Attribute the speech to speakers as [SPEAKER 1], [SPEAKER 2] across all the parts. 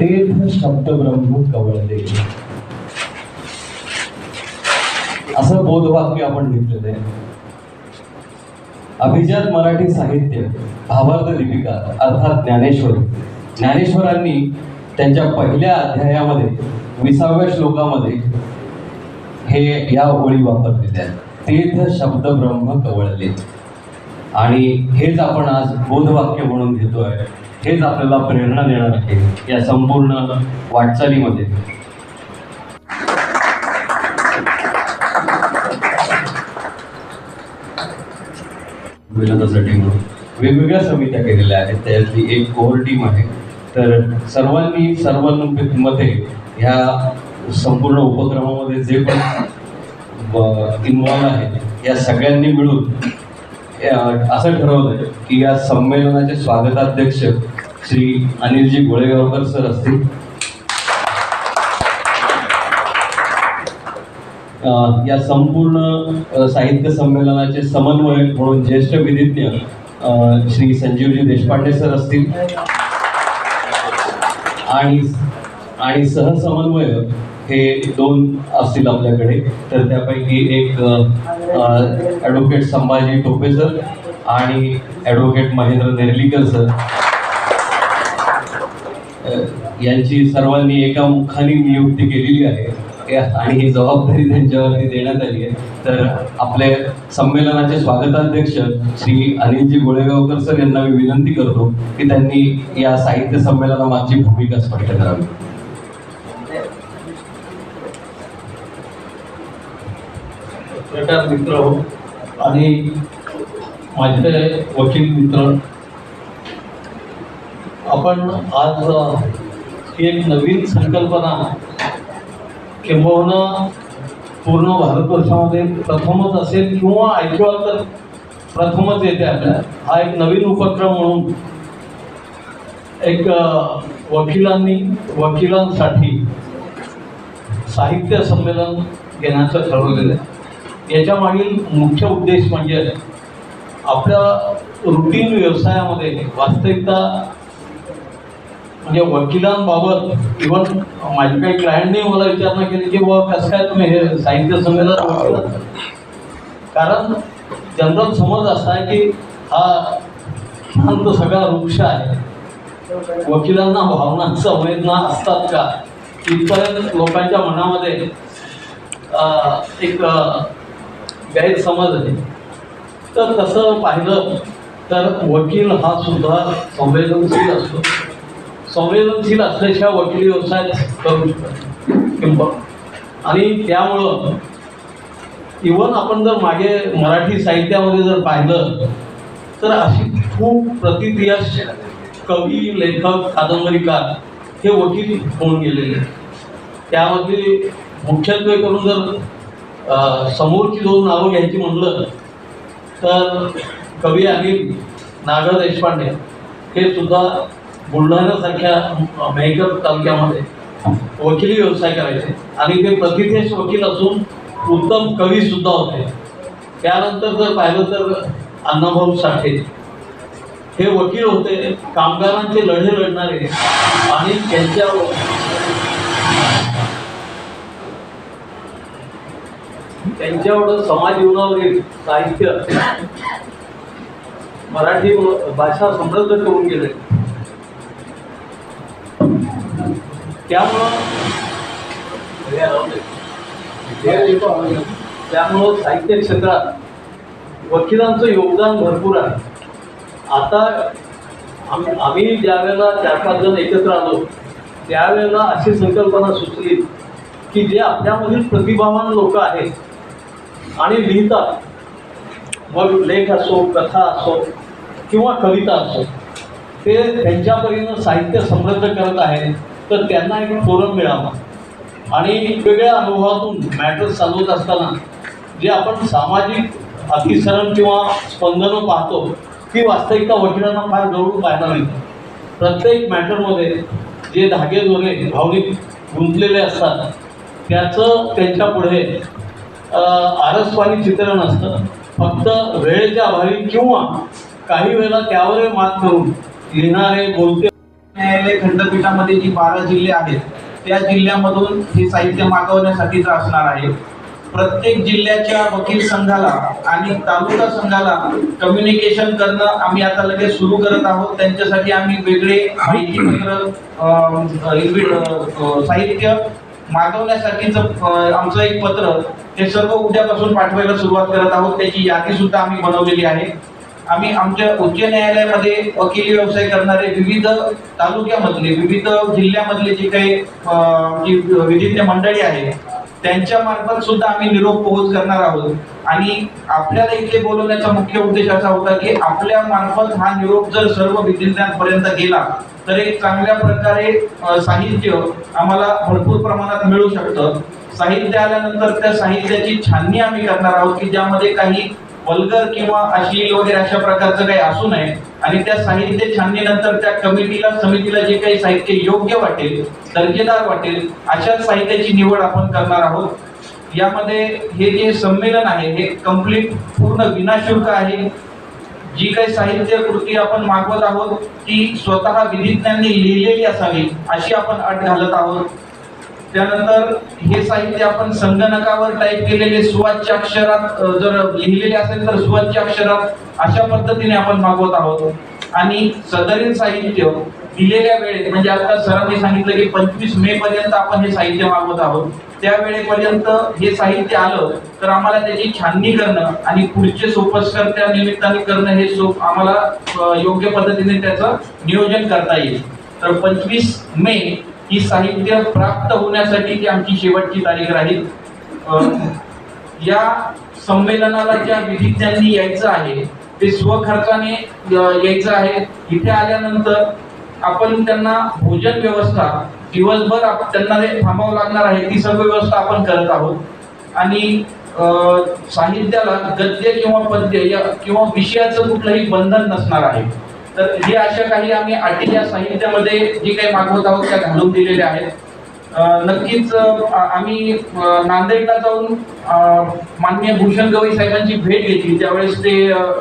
[SPEAKER 1] तेथ शब्दब्रह्म कवळले. असं बोधवाक्य आपण घेतलेलं आहे. अभिजात मराठी साहित्य भावार्थ लिपिका अर्थात ज्ञानेश्वर. ज्ञानेश्वरांनी त्यांच्या पहिल्या अध्यायामध्ये विसाव्या श्लोकामध्ये हे या ओळी वापरलेल्या तेथ शब्द ब्रह्म कवळले. आणि हेच आपण आज बोधवाक्य म्हणून घेतोय. हेच आपल्याला प्रेरणा देणार आहे या संपूर्ण वाटचालीमध्ये. विनोदासाठी म्हणून वेगवेगळ्या समित्या केलेल्या आहेत. त्यातली एक कोर टीम आहे. तर सर्वांनी सर्वांमध्ये ह्या संपूर्ण उपक्रमामध्ये जे पण इन्वॉल्व आहेत या सगळ्यांनी मिळून असं ठरवलंय की या संमेलनाचे स्वागताध्यक्ष श्री अनिलजी गोळेगावकर सर असतील. या संपूर्ण साहित्य संमेलनाचे समन्वयक म्हणून ज्येष्ठ विधिज्ञ श्री संजीवजी देशपांडे सर असतील. आणि आणि सहसमन्वयक हे दोन असतील आपल्याकडे तर त्यापैकी एक ॲडव्होकेट संभाजी टोपे सर आणि ॲडव्होकेट महेंद्र नेर्लीकर सर. यांची सर्वांनी एका मुखाने नियुक्ती केलेली आहे. आणि ही जबाबदारी त्यांच्यावरती देण्यात आली आहे. तर आपले संमेलनाचे स्वागताध्यक्ष श्री अनिलजी गोळेगावकर सर यांना मी विनंती करतो की त्यांनी या साहित्य संमेलनामागची भूमिका स्पष्ट करावी.
[SPEAKER 2] पत्रकार मित्र आणि माझे वकील मित्र. आपण आज ही एक नवीन संकल्पना किंबहुना पूर्ण भारतवर्षामध्ये प्रथमच असेल किंवा ऐकवाल तर प्रथमच येते आपल्या हा एक नवीन उपक्रम म्हणून एक वकिलांनी वकिलांसाठी साहित्य संमेलन घेण्याचं ठरवलेलं आहे. याच्या मागील मुख्य उद्देश म्हणजे आपल्या रुटीन व्यवसायामध्ये वास्तविकता म्हणजे वकिलांबाबत इव्हन माझ्या काही क्लायंटने मला विचारणा केली की बाबा कसं काय तुम्ही हे साहित्य संमेलन कारण जनरल समज असा आहे की हा शांत सगळा वृक्ष आहे. वकिलांना भावना संवेदना असतात का? इथपर्यंत लोकांच्या मनामध्ये एक गैरसमज आहे. तर तसं पाहिलं तर वकील हा सुद्धा संवेदनशील असतो. संवेदनशील असल्याशिवाय वकील व्यवसाय करू शकत किंवा आणि त्यामुळं इवन आपण जर मागे मराठी साहित्यामध्ये जर पाहिलं तर अशी खूप प्रतिक्रिया कवी लेखक कादंबरीकार हे वकील होऊन गेलेले आहेत. त्यामध्ये मुख्यत्वे करून जर समोरची दोन नावं घ्यायची म्हणलं तर कवी आणि नागर देशपांडे हे सुद्धा बुलढाण्यासारख्या मेहकर तालुक्यामध्ये वकिली व्यवसाय करायचे. आणि ते प्रतिथेश वकील असून उत्तम कवी सुद्धा होते. त्यानंतर जर पाहिलं तर अण्णाभाऊ साठे. हे वकील होते. कामगारांचे लढे लढणारे. आणि त्यांच्या त्यांच्यावर समाज जीवनावरील साहित्य. मराठी भाषा समृद्ध करून गेले. त्यामुळं त्यामुळं साहित्य क्षेत्रात वकिलांचं योगदान भरपूर आहे. आता आम्ही आम्ही ज्या वेळेला चार पाच जण एकत्र आलो त्यावेळेला अशी संकल्पना सुचली की जे आपल्यामधील प्रतिभावान लोक आहेत आणि लिहितात. मग लेख असो कथा असो किंवा कविता असो ते त्यांच्या साहित्य समृद्ध करत आहेत तर त्यांना एक फोरम मिळावा. आणि वेगवेगळ्या अनुभवातून मॅटर चालवत असताना जे आपण सामाजिक अतिसरण किंवा स्पंदनं पाहतो ती वास्तविकता वकिलांना फार जवळून पाहायला मिळते. प्रत्येक मॅटरमध्ये जे धागे दोरे भावनिक गुंतलेले असतात त्याचं त्यांच्या पुढे आरसपाणी चित्रण चित्र नसतं. फक्त वेळेच्या अभावी किंवा काही वेळेला त्यावरही मात करून लिहिणारे बोलते
[SPEAKER 3] न्यायालय खंडपीठामध्ये जी बारा जिल्हे आहेत त्या जिल्ह्यामधून हे साहित्य मागवण्यासाठीच असणार आहे. प्रत्येक जिल्ह्याच्या वकील संघाला आणि तालुका संघाला कम्युनिकेशन करणं आम्ही आता लगेच सुरू करत आहोत. त्यांच्यासाठी आम्ही वेगळे माहिती पत्र साहित्य मागवण्यासाठीचं आमचं एक पत्र हे सर्व उद्यापासून पाठवायला सुरुवात करत आहोत. त्याची यादी सुद्धा आम्ही बनवलेली आहे. आम्ही आमच्या उच्च न्यायालयामध्ये वकिली व्यवसाय करणारे विविध तालुक्यामधले विविध जिल्ह्यामधले जे काही आमची जी विधिज्ञ मंडळी आहे त्यांच्या मार्फत सुद्धा आम्ही निरोप पोहोच करणार आहोत. आणि आपल्याला इथे बोलवण्याचा मुख्य उद्देश असा होता की आपल्या मार्फत हा निरोप जर सर्व विधिज्ञांपर्यंत गेला तर एक चांगल्या प्रकारे साहित्य आम्हाला भरपूर प्रमाणात मिळू शकतं. साहित्य आल्यानंतर त्या साहित्याची छाननी आम्ही करणार आहोत की ज्यामध्ये काही वल्गर किंवा अश्लील वगैरे अशा प्रकारचं काही असू नये. आणि त्या साहित्य छाननीनंतर त्या कमिटीला समितीला जे काही साहित्य योग्य वाटेल दर्जेदार वाटेल अशा साहित्याची निवड आपण करणार आहोत. यामध्ये हे जे संमेलन आहे हे कंप्लीट पूर्ण विनाशुल्क आहे. जी काही साहित्य कृती आपण मागवत आहोत ती स्वतः विधिज्ञांनी लिहिलेली असावी अशी आपण अट घालत आहोत. त्यानंतर हे साहित्य आपण संगणकावर टाईप केलेले सुवाच्य अक्षरात जर लिहिलेले असेल तर सुवाच्य अक्षरात अशा पद्धतीने आपण मागवत आहोत. आणि सदरील साहित्य दिलेल्या वेळेत म्हणजे आता सरांनी सांगितलं की पंचवीस मे पर्यंत आपण हे साहित्य मागवत आहोत. त्या वेळेपर्यंत हे साहित्य आलं तर आम्हाला त्याची छाननी करणं आणि पुढचे सोपस्कर त्या निमित्ताने करणं हे सोप आम्हाला योग्य पद्धतीने त्याचं नियोजन करता येईल. तर पंचवीस मे ही साहित्य प्राप्त होण्यासाठी ती आमची शेवटची तारीख राहील. या संमेलनाला ज्या विधिज्ञांनी यायचं आहे ते स्वखर्चाने यायचं आहे. इथे आल्यानंतर आपण त्यांना भोजन व्यवस्था दिवसभर आप- त्यांना जे थांबावं लागणार आहे ती सर्व व्यवस्था आपण करत आहोत. आणि साहित्याला गद्य किंवा पद्य या किंवा विषयाचं कुठलंही बंधन नसणार आहे. तर हे अशा काही आम्ही अटी या साहित्यामध्ये जे काही मागवत आहोत त्या घालून दिलेल्या आहेत. नक्कीच आम्ही नांदेडला जाऊन माननीय भूषण गवई साहेबांची भेट घेतली. त्यावेळेस ते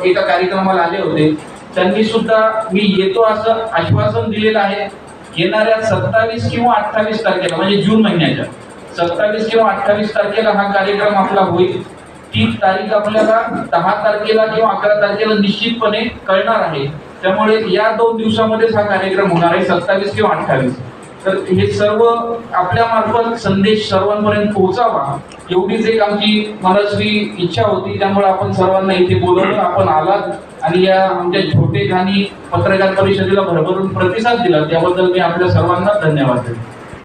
[SPEAKER 3] एका कार्यक्रमाला आले होते. त्यांनी सुद्धा मी येतो असं आश्वासन दिलेलं आहे. येणाऱ्या सत्तावीस किंवा अठ्ठावीस तारखेला म्हणजे जून महिन्याच्या सत्तावीस किंवा अठ्ठावीस तारखेला हा कार्यक्रम आपला होईल. ती तारीख आपल्याला दहा तारखेला किंवा अकरा तारखेला निश्चितपणे कळणार आहे. त्यामुळे या दोन दिवसामध्येच हा कार्यक्रम होणार आहे सत्तावीस किंवा अठ्ठावीस. तर हे सर्व आपल्या मार्फत संदेश सर्वांपर्यंत पोहोचावा एवढीच एक आमची मनस्वी इच्छा होती त्यामुळे आपण सर्वांना इथे बोलवलं आपण आलात आणि या आमच्या छोटे खानी पत्रकार परिषदेला भरभरून प्रतिसाद दिला त्याबद्दल मी आपल्या सर्वांना धन्यवाद देतो.